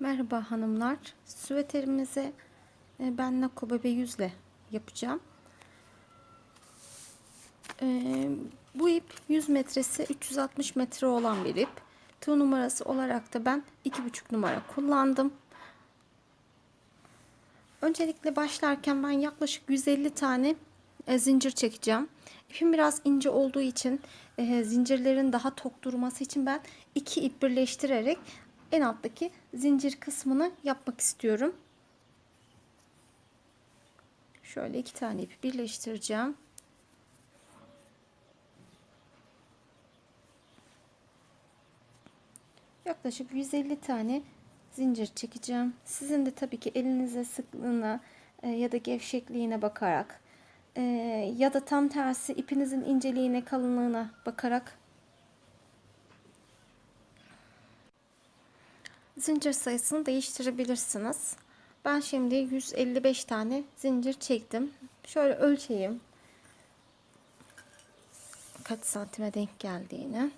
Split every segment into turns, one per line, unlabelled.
Merhaba hanımlar. Süveterimizi e, ben Nako Bebe yüzle yapacağım. E, bu ip 100 metresi 360 metre olan bir ip. Tığ numarası olarak da ben 2,5 numara kullandım. Öncelikle başlarken ben yaklaşık 150 tane e, zincir çekeceğim. İpim biraz ince olduğu için e, zincirlerin daha tok durması için ben iki ip birleştirerek en alttaki zincir kısmını yapmak istiyorum. Şöyle iki tane ipi birleştireceğim. Yaklaşık 150 tane zincir çekeceğim. Sizin de tabii ki elinize sıklığına e, ya da gevşekliğine bakarak e, ya da tam tersi ipinizin inceliğine kalınlığına bakarak zincir sayısını değiştirebilirsiniz. Ben şimdi 155 tane zincir çektim. Şöyle ölçeyim. Kaç santime denk geldiğini.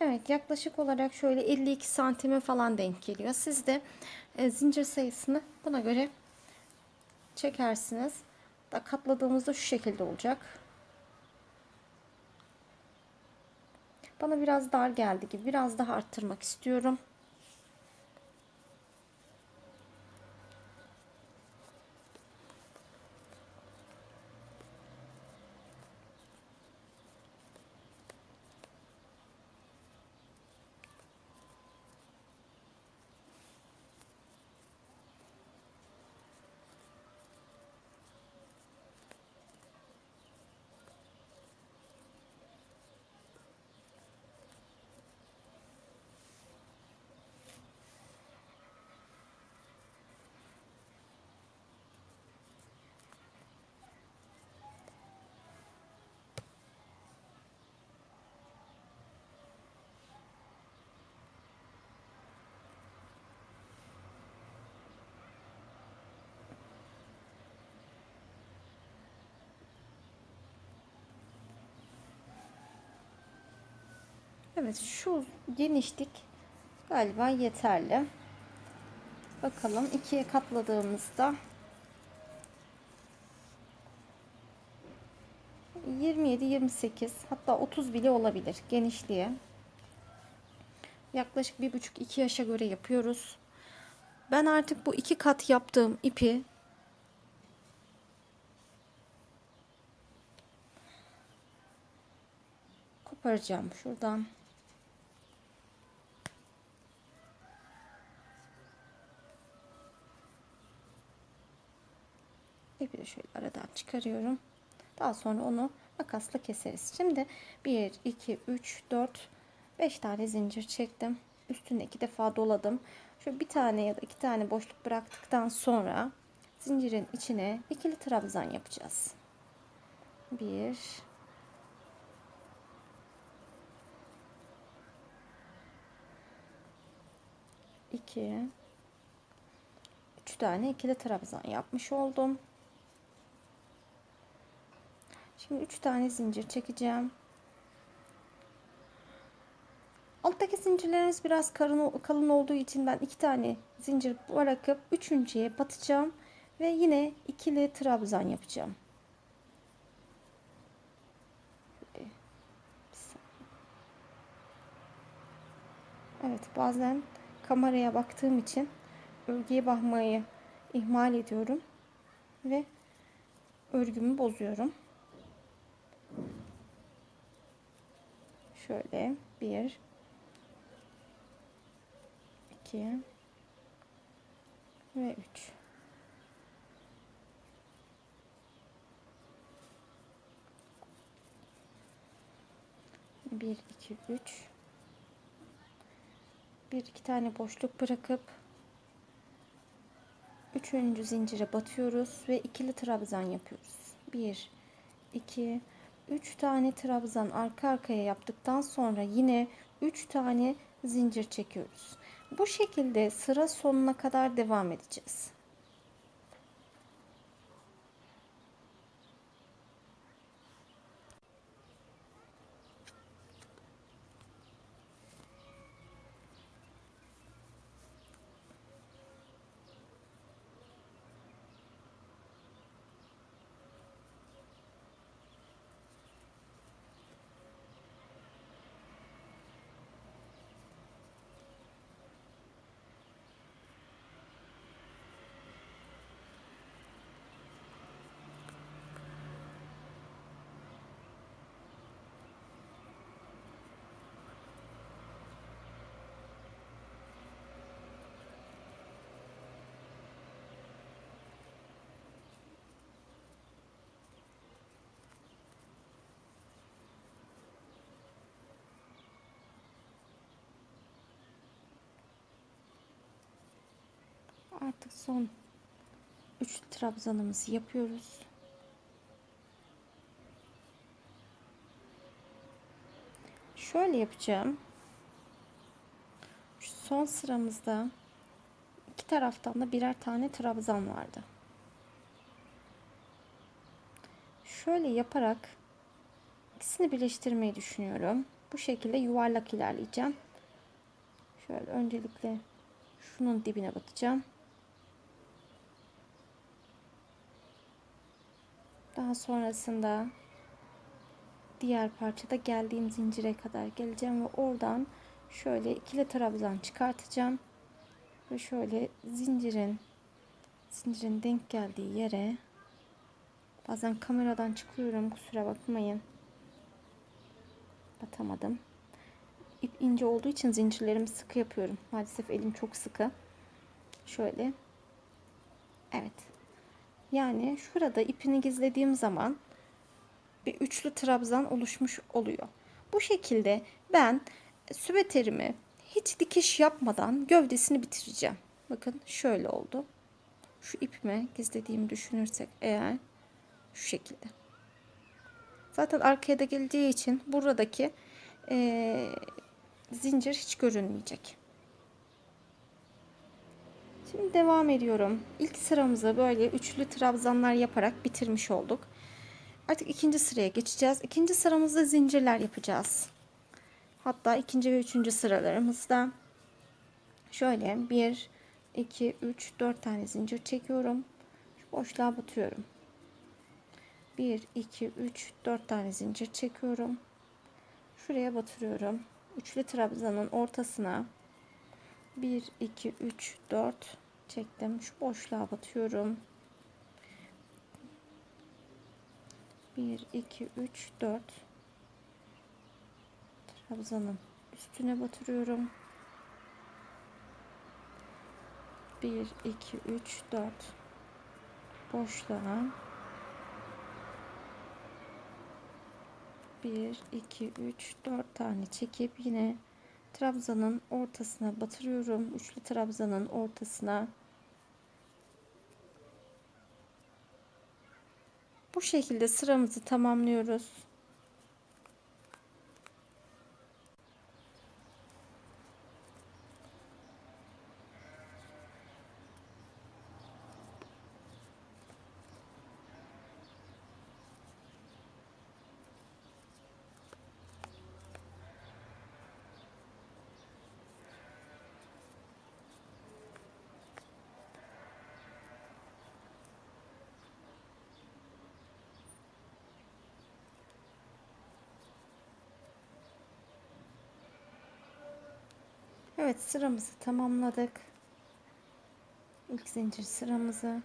Evet yaklaşık olarak şöyle 52 santime falan denk geliyor. Siz de e, zincir sayısını buna göre çekersiniz. Da katladığımızda şu şekilde olacak. Bana biraz dar geldi gibi biraz daha arttırmak istiyorum. Evet şu genişlik galiba yeterli. Bakalım ikiye katladığımızda 27-28 hatta 30 bile olabilir genişliğe. Yaklaşık bir buçuk iki yaşa göre yapıyoruz. Ben artık bu iki kat yaptığım ipi koparacağım şuradan. Şöyle aradan çıkarıyorum. Daha sonra onu makasla keseriz. Şimdi 1, 2, 3, 4, 5 tane zincir çektim. Üstüne iki defa doladım. Şöyle bir tane ya da iki tane boşluk bıraktıktan sonra zincirin içine ikili trabzan yapacağız. 1 2 3 tane ikili trabzan yapmış oldum. Şimdi 3 tane zincir çekeceğim. Alttaki zincirleriniz biraz kalın, kalın olduğu için ben 2 tane zincir bırakıp üçüncüye batacağım ve yine ikili trabzan yapacağım. Evet bazen kameraya baktığım için örgüye bakmayı ihmal ediyorum ve örgümü bozuyorum. Şöyle bir, iki ve üç. Bir, iki, üç. Bir iki tane boşluk bırakıp üçüncü zincire batıyoruz ve ikili trabzan yapıyoruz. Bir, iki, 3 tane trabzan arka arkaya yaptıktan sonra yine 3 tane zincir çekiyoruz. Bu şekilde sıra sonuna kadar devam edeceğiz. Artık son 3 trabzanımızı yapıyoruz. Şöyle yapacağım. Şu son sıramızda iki taraftan da birer tane trabzan vardı. Şöyle yaparak ikisini birleştirmeyi düşünüyorum. Bu şekilde yuvarlak ilerleyeceğim. Şöyle öncelikle şunun dibine batacağım. Daha sonrasında diğer parçada geldiğim zincire kadar geleceğim ve oradan şöyle ikili trabzan çıkartacağım ve şöyle zincirin zincirin denk geldiği yere bazen kameradan çıkıyorum kusura bakmayın. Batamadım ip ince olduğu için zincirlerimi sıkı yapıyorum. Maalesef elim çok sıkı. Şöyle evet yani şurada ipini gizlediğim zaman bir üçlü trabzan oluşmuş oluyor. Bu şekilde ben süveterimi hiç dikiş yapmadan gövdesini bitireceğim. Bakın şöyle oldu. Şu ipime gizlediğimi düşünürsek eğer şu şekilde. Zaten arkaya da geleceği için buradaki e, zincir hiç görünmeyecek. Şimdi devam ediyorum. İlk sıramızı böyle üçlü trabzanlar yaparak bitirmiş olduk. Artık ikinci sıraya geçeceğiz. İkinci sıramızda zincirler yapacağız. Hatta ikinci ve üçüncü sıralarımızda şöyle 1, 2, 3, 4 tane zincir çekiyorum. Şu boşluğa batıyorum. 1, 2, 3, 4 tane zincir çekiyorum. Şuraya batırıyorum. Üçlü trabzanın ortasına 1, 2, 3, 4 çektim. Şu boşluğa batıyorum. 1, 2, 3, 4 trabzanın üstüne batırıyorum. 1, 2, 3, 4 boşluğa 1, 2, 3, 4 tane çekip yine trabzanın ortasına batırıyorum. Üçlü trabzanın ortasına Bu şekilde sıramızı tamamlıyoruz. Evet sıramızı tamamladık. İlk zincir sıramızı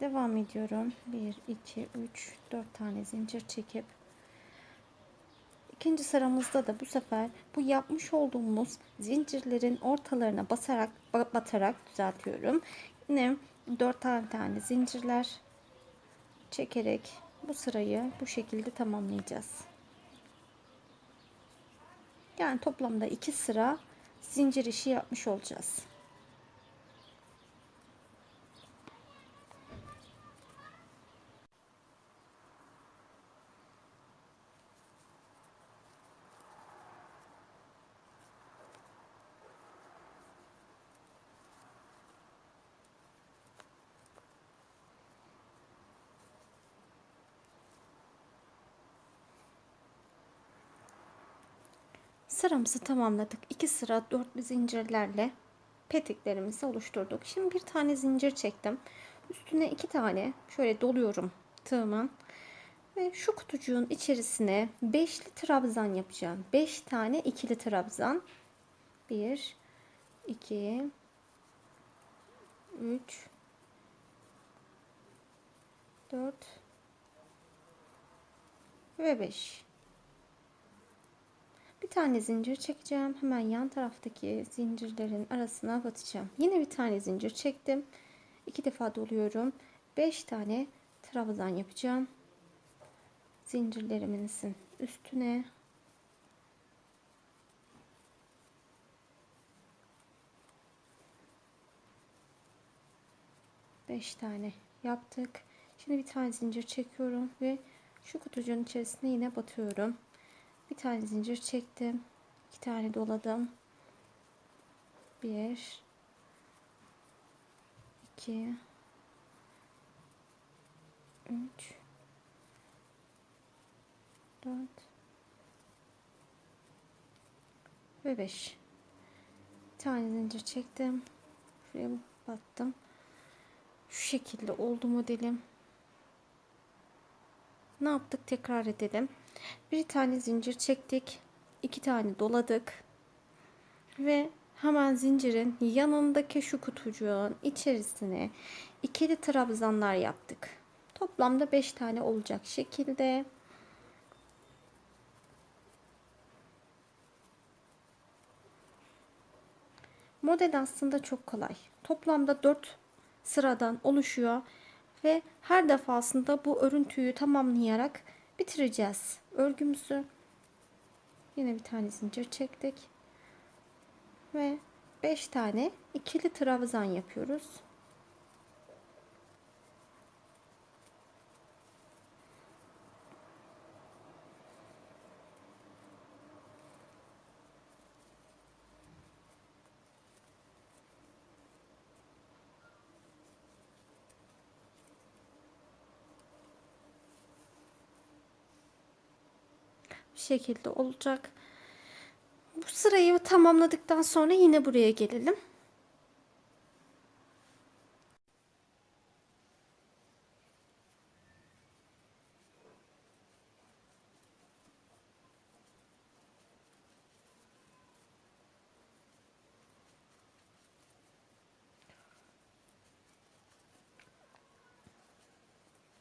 devam ediyorum. 1 2 3 4 tane zincir çekip ikinci sıramızda da bu sefer bu yapmış olduğumuz zincirlerin ortalarına basarak batarak düzeltiyorum. Yine 4 tane tane zincirler çekerek bu sırayı bu şekilde tamamlayacağız. Yani toplamda 2 sıra zincir işi yapmış olacağız. Sıramızı tamamladık. 2 sıra dörtlü zincirlerle peteklerimizi oluşturduk. Şimdi bir tane zincir çektim. Üstüne iki tane şöyle doluyorum tığımın. Ve şu kutucuğun içerisine beşli trabzan yapacağım. 5 tane ikili trabzan. 1 2 3 4 ve 5 bir tane zincir çekeceğim. Hemen yan taraftaki zincirlerin arasına batacağım. Yine bir tane zincir çektim. İki defa doluyorum. Beş tane trabzan yapacağım. Zincirlerimizin üstüne 5 tane yaptık. Şimdi bir tane zincir çekiyorum ve şu kutucuğun içerisine yine batıyorum. Bir tane zincir çektim. iki tane doladım. 1 2 3 4 ve 5 bir tane zincir çektim. Şuraya battım şu şekilde oldu modelim. Ne yaptık? Tekrar edelim bir tane zincir çektik iki tane doladık ve hemen zincirin yanındaki şu kutucuğun içerisine ikili trabzanlar yaptık toplamda 5 tane olacak şekilde Model aslında çok kolay. Toplamda 4 sıradan oluşuyor ve her defasında bu örüntüyü tamamlayarak bitireceğiz. Örgümüzü yine bir tane zincir çektik ve 5 tane ikili trabzan yapıyoruz. Bu şekilde olacak. Bu sırayı tamamladıktan sonra yine buraya gelelim.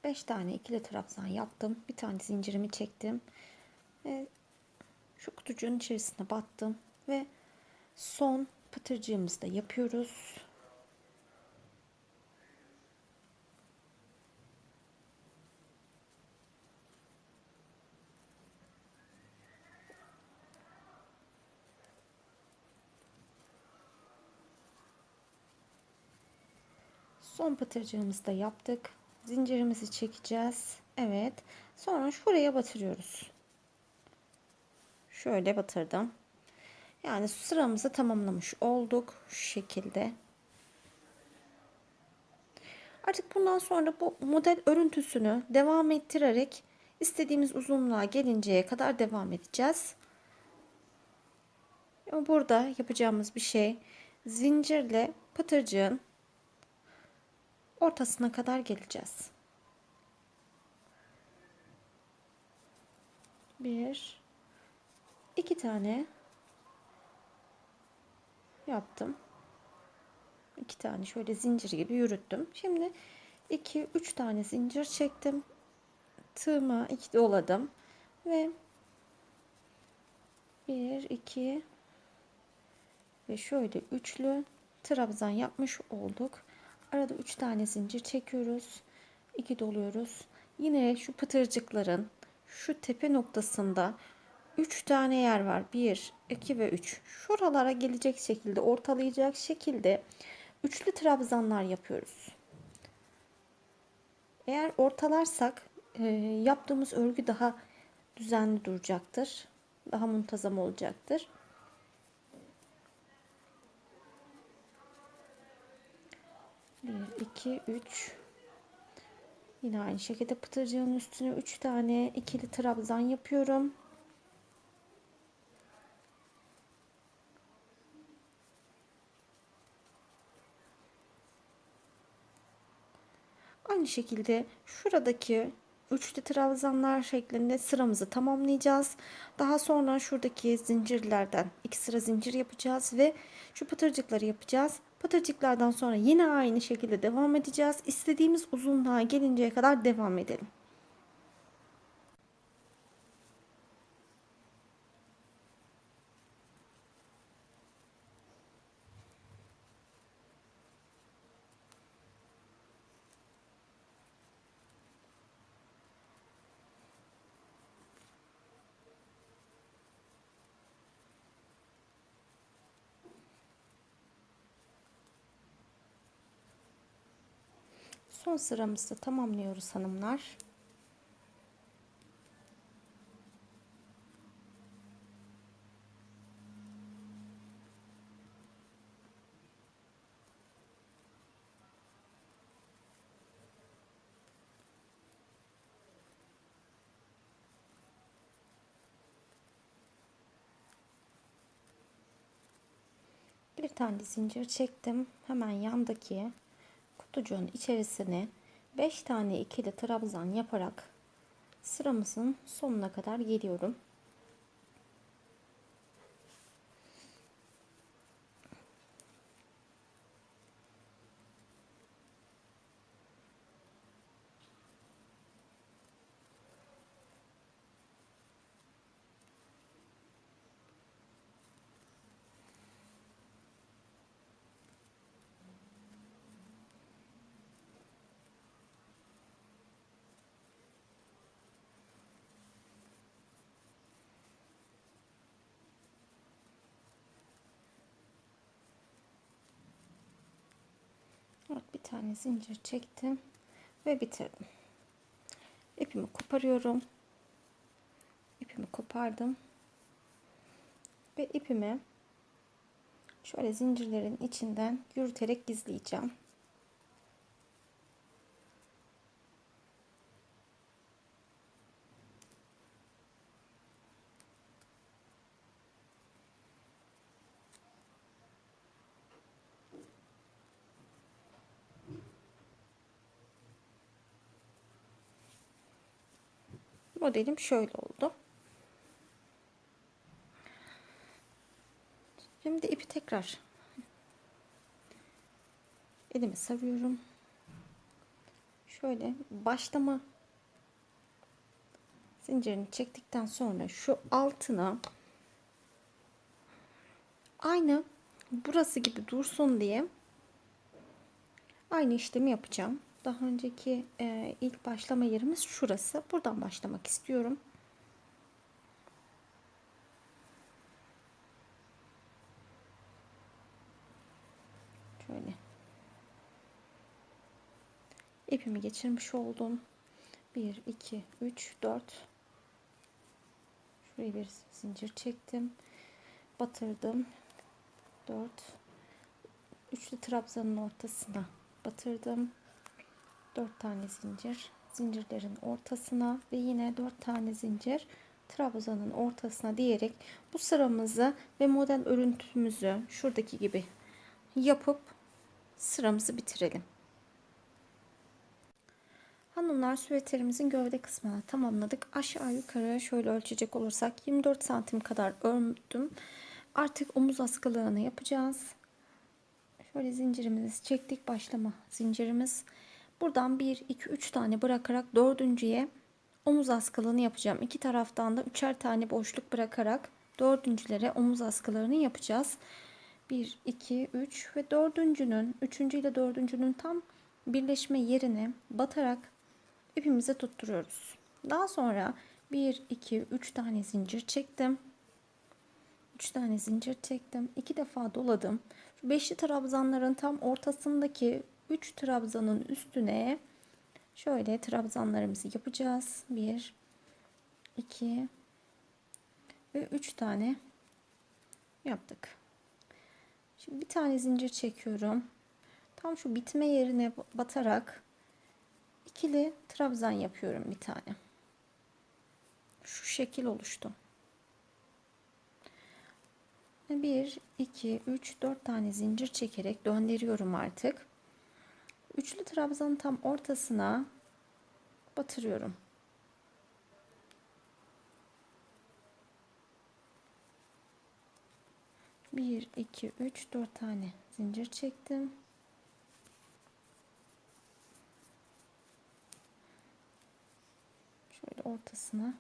Beş tane ikili trabzan yaptım. Bir tane zincirimi çektim. Ve şu kutucuğun içerisine battım ve son pıtırcığımızı da yapıyoruz. Son pıtırcığımızı da yaptık. Zincirimizi çekeceğiz. Evet. Sonra şuraya batırıyoruz. Şöyle batırdım. Yani sıramızı tamamlamış olduk. Şu şekilde. Artık bundan sonra bu model örüntüsünü devam ettirerek istediğimiz uzunluğa gelinceye kadar devam edeceğiz. Burada yapacağımız bir şey zincirle pıtırcığın ortasına kadar geleceğiz. Bir, iki tane yaptım. İki tane şöyle zincir gibi yürüttüm. Şimdi iki, üç tane zincir çektim. Tığıma iki doladım ve bir, iki ve şöyle üçlü trabzan yapmış olduk. Arada 3 tane zincir çekiyoruz. 2 doluyoruz. Yine şu pıtırcıkların şu tepe noktasında 3 tane yer var. 1, 2 ve 3. Şuralara gelecek şekilde ortalayacak şekilde üçlü trabzanlar yapıyoruz. Eğer ortalarsak e, yaptığımız örgü daha düzenli duracaktır. Daha muntazam olacaktır. 1 2 3 yine aynı şekilde pıtırcığın üstüne 3 tane ikili trabzan yapıyorum aynı şekilde şuradaki üçlü trabzanlar şeklinde sıramızı tamamlayacağız. Daha sonra şuradaki zincirlerden iki sıra zincir yapacağız ve şu pıtırcıkları yapacağız. Pıtırcıklardan sonra yine aynı şekilde devam edeceğiz. İstediğimiz uzunluğa gelinceye kadar devam edelim. Son sıramızda tamamlıyoruz hanımlar. Bir tane zincir çektim. Hemen yandaki kutucuğun içerisine 5 tane ikili trabzan yaparak sıramızın sonuna kadar geliyorum. Evet, bir tane zincir çektim ve bitirdim. İpimi koparıyorum. İpimi kopardım. Ve ipimi şöyle zincirlerin içinden yürüterek gizleyeceğim. Modelim şöyle oldu. Şimdi ipi tekrar elime sarıyorum. Şöyle başlama zincirini çektikten sonra şu altına aynı burası gibi dursun diye aynı işlemi yapacağım. Daha önceki e, ilk başlama yerimiz şurası. Buradan başlamak istiyorum. Şöyle. İpimi geçirmiş oldum. 1, 2, 3, 4. Şuraya bir zincir çektim. Batırdım. 4. Üçlü trabzanın ortasına batırdım. 4 tane zincir. Zincirlerin ortasına ve yine 4 tane zincir trabzanın ortasına diyerek bu sıramızı ve model örüntümüzü şuradaki gibi yapıp sıramızı bitirelim. Hanımlar süveterimizin gövde kısmını tamamladık. Aşağı yukarı şöyle ölçecek olursak 24 santim kadar örmüştüm. Artık omuz askılığını yapacağız. Şöyle zincirimizi çektik. Başlama zincirimiz. Buradan 1, 2, 3 tane bırakarak dördüncüye omuz askılığını yapacağım. İki taraftan da üçer tane boşluk bırakarak dördüncülere omuz askılarını yapacağız. 1, 2, 3 ve dördüncünün, üçüncü ile dördüncünün tam birleşme yerine batarak ipimizi tutturuyoruz. Daha sonra 1, 2, 3 tane zincir çektim. 3 tane zincir çektim. 2 defa doladım. Şu beşli trabzanların tam ortasındaki 3 trabzanın üstüne şöyle trabzanlarımızı yapacağız. 1 2 ve 3 tane yaptık. Şimdi bir tane zincir çekiyorum. Tam şu bitme yerine batarak ikili trabzan yapıyorum bir tane. Şu şekil oluştu. 1 2 3 4 tane zincir çekerek döndürüyorum artık. Üçlü trabzanın tam ortasına batırıyorum. Bir, iki, üç, dört tane zincir çektim. Şöyle ortasına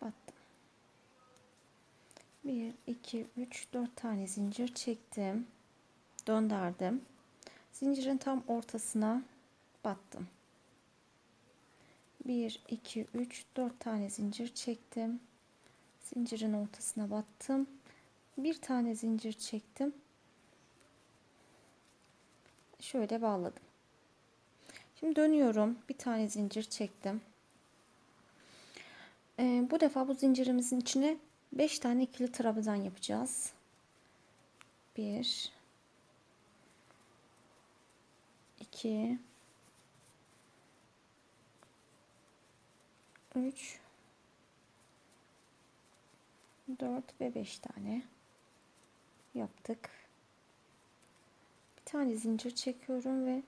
battım. Bir, iki, üç, dört tane zincir çektim döndürdüm. Zincirin tam ortasına battım. 1 2 3 4 tane zincir çektim. Zincirin ortasına battım. Bir tane zincir çektim. şöyle bağladım. Şimdi dönüyorum. Bir tane zincir çektim. Ee, bu defa bu zincirimizin içine 5 tane ikili trabzan yapacağız. 1 2 3 4 ve 5 tane yaptık. Bir tane zincir çekiyorum ve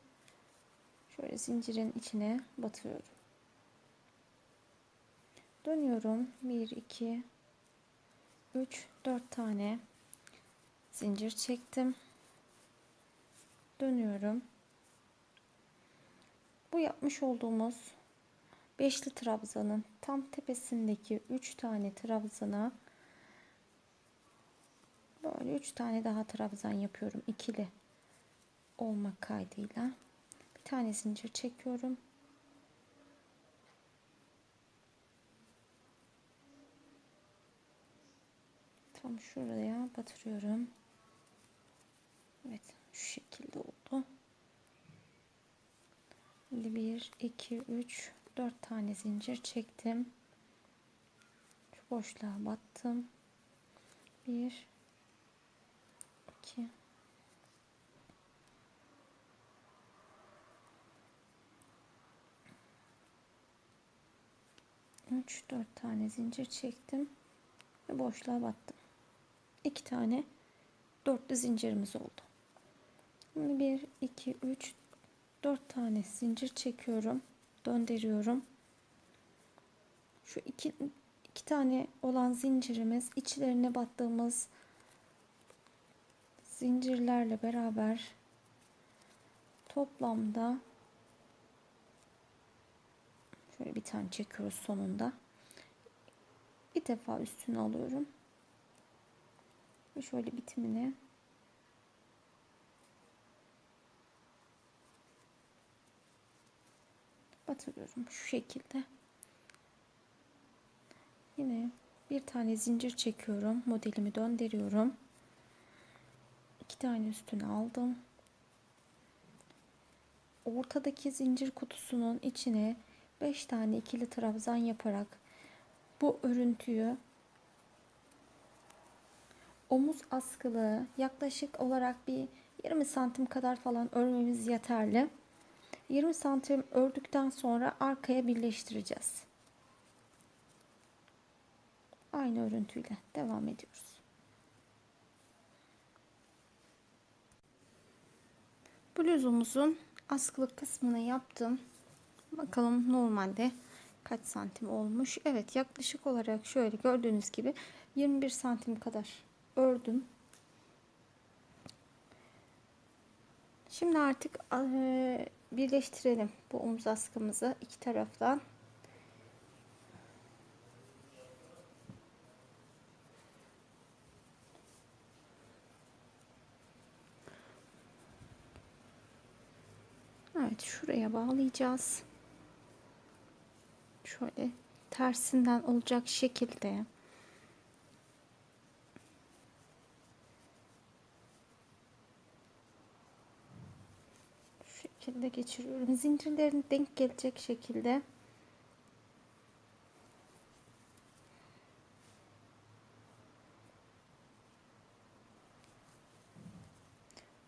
şöyle zincirin içine batıyorum. Dönüyorum. 1 2 3 4 tane zincir çektim. Dönüyorum. Bu yapmış olduğumuz beşli trabzanın tam tepesindeki 3 tane trabzana böyle 3 tane daha trabzan yapıyorum ikili olmak kaydıyla. Bir tane zincir çekiyorum. Tam şuraya batırıyorum. Evet şu şekilde oldu Şimdi 1 2 3 4 tane zincir çektim şu boşluğa battım 1 2 3 4 tane zincir çektim ve boşluğa battım. 2 tane dörtlü zincirimiz oldu. Şimdi 1 2 3 4 tane zincir çekiyorum. Döndürüyorum. Şu iki, iki tane olan zincirimiz içlerine battığımız zincirlerle beraber toplamda şöyle bir tane çekiyoruz sonunda. Bir defa üstüne alıyorum. Ve şöyle bitimine batırıyorum şu şekilde. Yine bir tane zincir çekiyorum. Modelimi döndürüyorum. İki tane üstüne aldım. Ortadaki zincir kutusunun içine 5 tane ikili trabzan yaparak bu örüntüyü omuz askılı yaklaşık olarak bir 20 santim kadar falan örmemiz yeterli. 20 santim ördükten sonra arkaya birleştireceğiz. Aynı örüntüyle devam ediyoruz. Bluzumuzun askılık kısmını yaptım. Bakalım normalde kaç santim olmuş. Evet yaklaşık olarak şöyle gördüğünüz gibi 21 santim kadar ördüm. Şimdi artık birleştirelim bu omuz askımızı iki taraftan. Evet şuraya bağlayacağız. Şöyle tersinden olacak şekilde şu şekilde geçiriyorum. Zincirlerin denk gelecek şekilde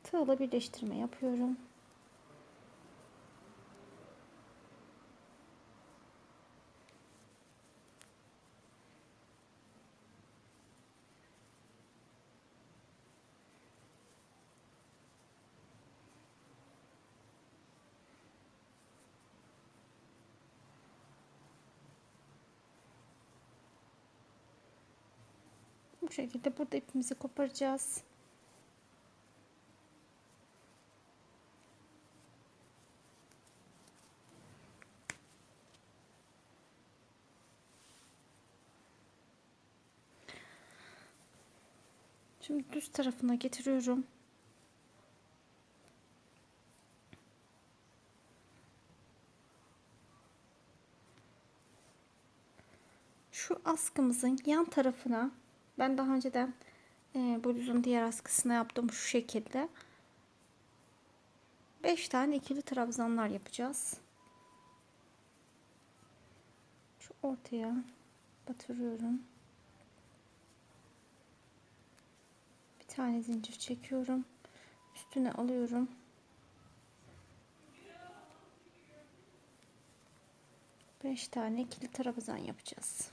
tığla birleştirme yapıyorum. Şekilde burada ipimizi koparacağız. Şimdi düz tarafına getiriyorum. Şu askımızın yan tarafına ben daha önceden e, bluzun diğer askısına yaptım şu şekilde. 5 tane ikili trabzanlar yapacağız. Şu ortaya batırıyorum. Bir tane zincir çekiyorum. Üstüne alıyorum. Beş tane ikili trabzan yapacağız.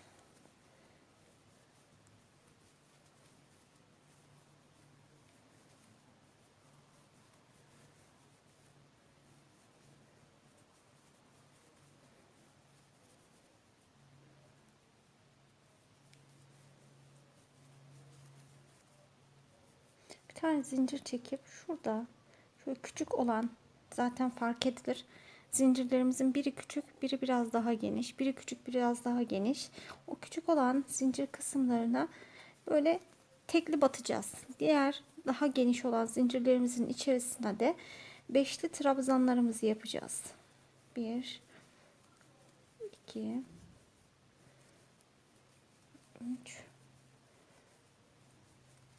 Bir tane zincir çekip şurada şöyle küçük olan zaten fark edilir. Zincirlerimizin biri küçük, biri biraz daha geniş, biri küçük, biraz daha geniş. O küçük olan zincir kısımlarına böyle tekli batacağız. Diğer daha geniş olan zincirlerimizin içerisine de beşli trabzanlarımızı yapacağız. 1 2 3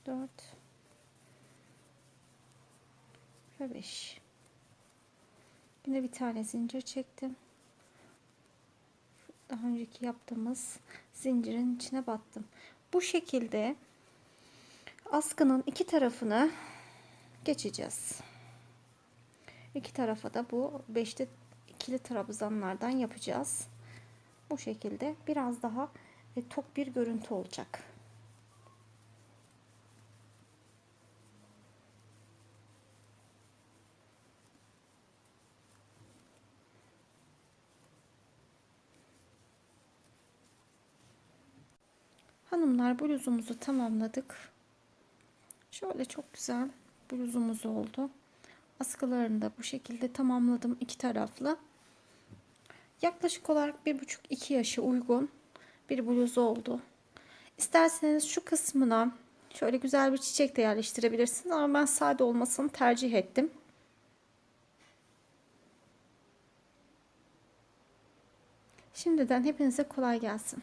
4 ve 5 yine bir tane zincir çektim. Daha önceki yaptığımız zincirin içine battım. Bu şekilde askının iki tarafını geçeceğiz. İki tarafa da bu beşli ikili trabzanlardan yapacağız. Bu şekilde biraz daha e, tok bir görüntü olacak Hanımlar bluzumuzu tamamladık. Şöyle çok güzel bluzumuz oldu. Askılarını da bu şekilde tamamladım iki taraflı. Yaklaşık olarak bir buçuk iki yaşı uygun bir bluz oldu. İsterseniz şu kısmına şöyle güzel bir çiçek de yerleştirebilirsiniz ama ben sade olmasını tercih ettim. Şimdiden hepinize kolay gelsin.